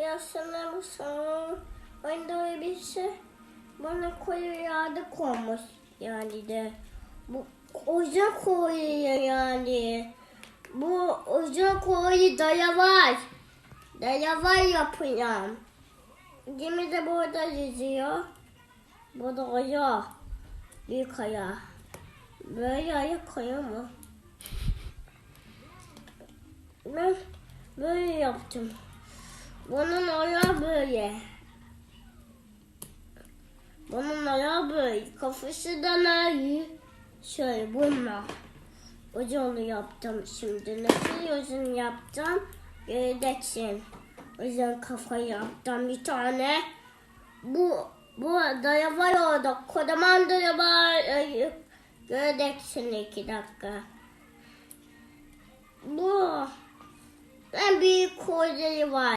Yaslanır mısın? Önde bir şey bana koyu yağda koymuş yani de. Bu ocak koyuyor yani. Bu ocak koyu daya var. Daya var yapıyorum. Gemi de burada yüzüyor. Bu da aya. Büyük aya. Böyle ayak kaya mı? Ben böyle yaptım. Bunun ayağı böyle. Bunun ayağı böyle. Kafası da ne? Şöyle bununla. Ucunu yaptım şimdi. Nasıl yüzünü yaptım? Göreceksin. O yüzden kafa yaptım bir tane. Bu bu daya var orada. Kocaman daya var. Göreceksin iki dakika. Bu en büyük koyları var.